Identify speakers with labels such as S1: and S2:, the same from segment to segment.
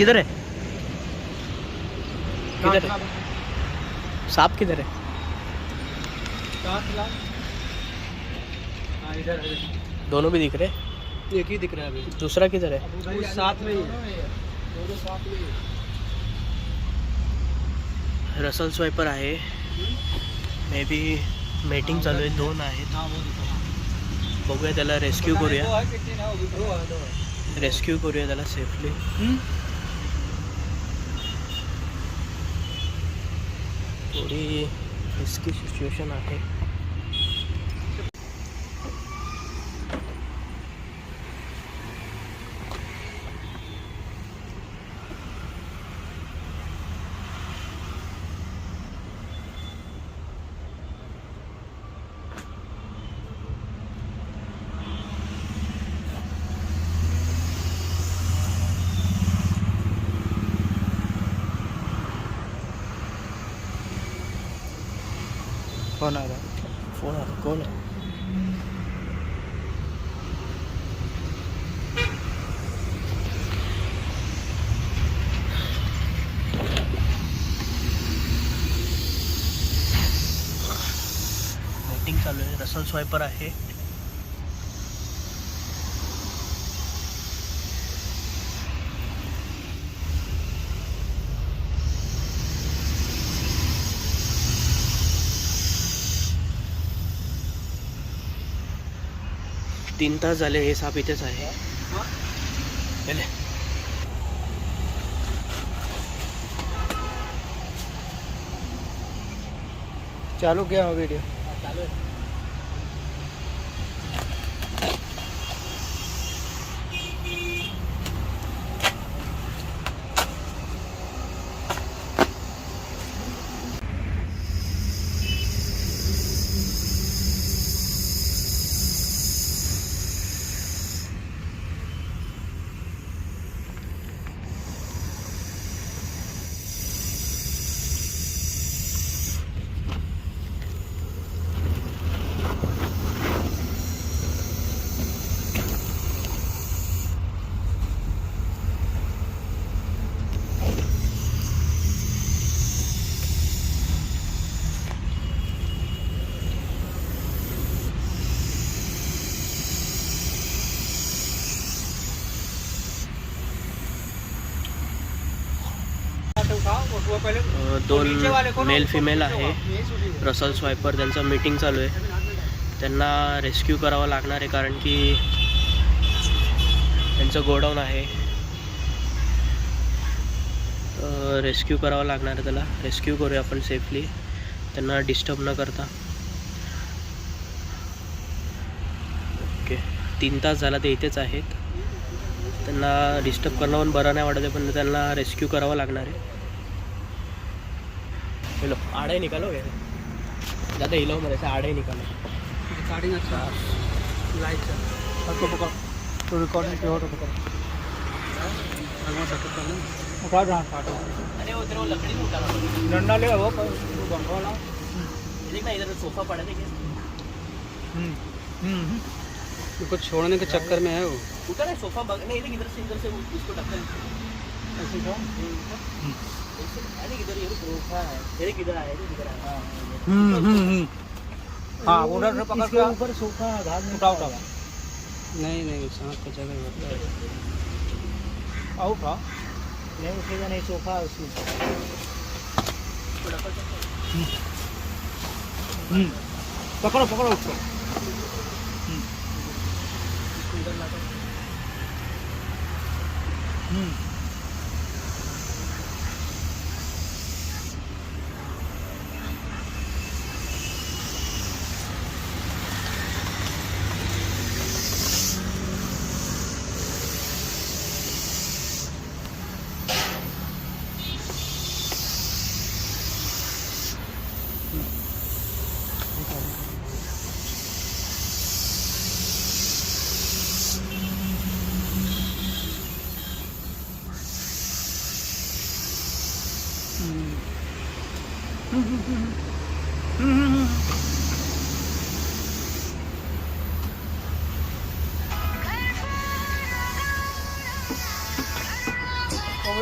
S1: किधर है? किधर है? सांप किधर है?
S2: हाँ इधर
S1: दोनों भी दिख रहे
S2: एक ही दिख रहा है अभी।
S1: दूसरा किधर है?
S2: वो साथ में ही है। दोनों ही है।
S1: रसल स्वाइपर आहे। मे बी मेटिंग चालू आहे दोन आहेत.
S2: हाँ। दिख रहा है।
S1: बघूया त्याला रेस्क्यू करूया.
S2: है है दो है
S1: रेस्क्यू करूया त्याला सेफली थोडी रिस्की सिच्युएशन आहे.
S2: कौन आ रहा है
S1: फोन आला कोण आहे मीटिंग चालू आहे रसल स्वायपर आहे तीन तास झाले हे साप इत आहे.
S2: चालू क्या हो वीडियो
S1: दोन मेल फिमेल आहे. रसल स्वायपर त्यांचं मीटिंग चालू आहे. त्यांना रेस्क्यू करावं लागणार आहे कारण की त्यांचं गोडाऊन आहे. रेस्क्यू करावं लागणार आहे त्याला. रेस्क्यू करूया आपण सेफली त्यांना डिस्टर्ब न करता. ओके तीन तास झाला ते इथेच आहेत. त्यांना डिस्टर्ब करणं पण बरं नाही वाटत आहे पण त्यांना रेस्क्यू करावं लागणार आहे. हेलो आड़े निकालो क्या ज़्यादा हिलो मेरे से आड़े ही निकालो।
S2: रिकॉर्डिंग अच्छा लाइट चल सबको पकड़। तो रिकॉर्डिंग पे हो तो पकड़। भगवान सेटअप कर उठा जहाँ काटो
S1: अरे वो तेरे वो लकड़ी में उतारा।
S2: डंडा ले वो पर वो बंगा वाला
S1: देख ना इधर सोफा पड़ा देखिए
S2: हम्म हम्म उसको छोड़ने के चक्कर में है वो।
S1: है सोफा बग नहीं इधर से इधर से वो इसको टक्कर
S2: ऐसे था
S1: है
S2: हम्म हम्म हम्म। हाँ उधर से पकड़ के
S1: ऊपर सोफा घास
S2: उठा उठा नहीं नहीं सांप का जगह है। उठा
S1: नहीं उठेगा नहीं सोफा उसमें
S2: हम्म पकड़ो पकड़ो उसको। हम्म।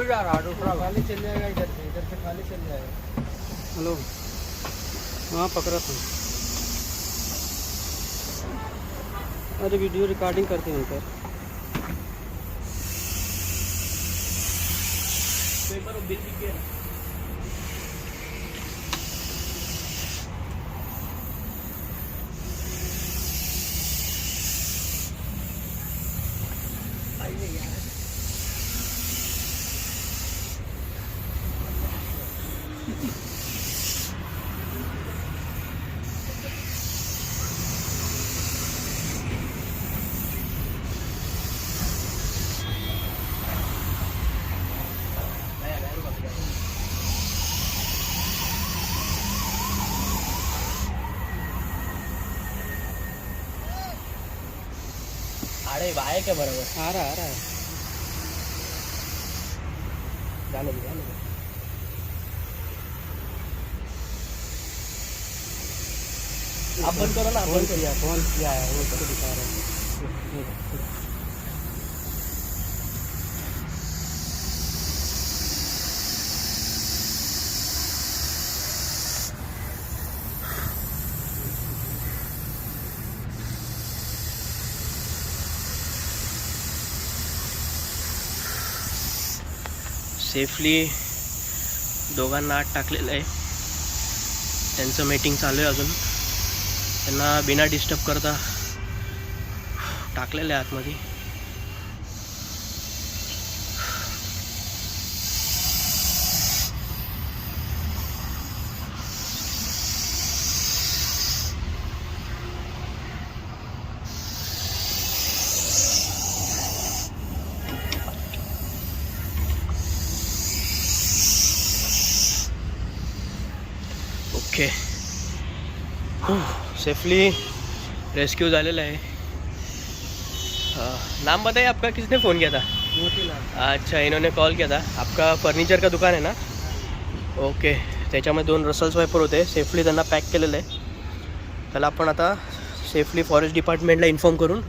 S2: जा रहा दूसरा खाली चल जाएगा इधर से इधर से खाली चल जाएगा। हेलो। हाँ पकड़ा था। अरे वीडियो रिकॉर्डिंग करते हैं उनकर
S1: अरे भाई के बराबर।
S2: आ रहा आ रहा है।
S1: जाने दे जाने दे। आप बंद करो ना
S2: फ़ोन
S1: बंद
S2: किया कौन किया है वो तो दिखा रहे हैं।
S1: सेफली दोघांना आत टाकलेलं आहे. त्यांचं मीटिंग चालू आहे अजून. त्यांना बिना डिस्टर्ब करता टाकलेलं आहे आतमध्ये. ओके. सेफली रेस्क्यू झालेला आहे. नाम बताइए आपका किसने फ़ोन किया था? अच्छा इन्होंने कॉल किया था. आपका फर्निचर का दुकान आहे ना? ओके त्याच्यामध्ये दोन रसल्स वायपर होते. सेफली त्यांना पॅक केलेलं आहे. त्याला आपण आता सेफली फॉरेस्ट डिपार्टमेंटला इन्फॉर्म करून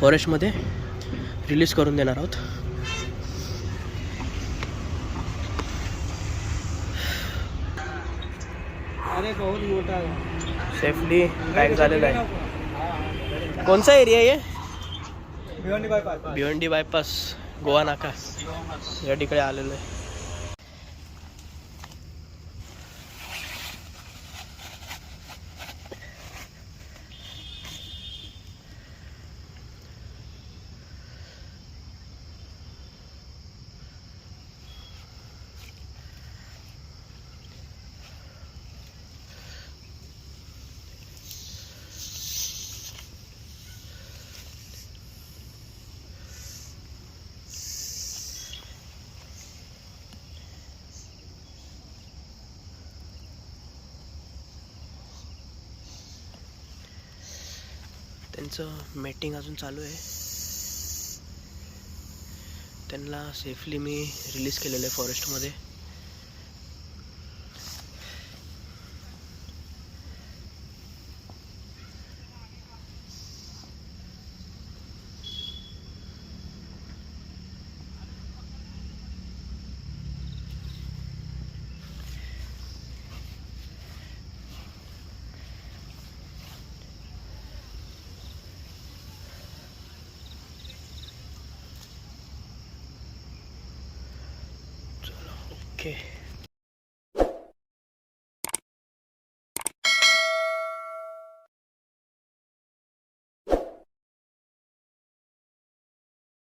S1: फॉरेस्टमध्ये रिलीज करून देणार आहोत. सेफली पॅक झालेलं आहे. कोणचा एरिया आहे
S2: भिवंडी बायपास
S1: भिवंडी बायपास गोवा नाका. या ठिकाणी आलेलो आहे. त्यांचं मीटिंग अजून चालू आहे. त्यांना सेफली मी रिलीज केलेलं आहे फॉरेस्टमध्ये que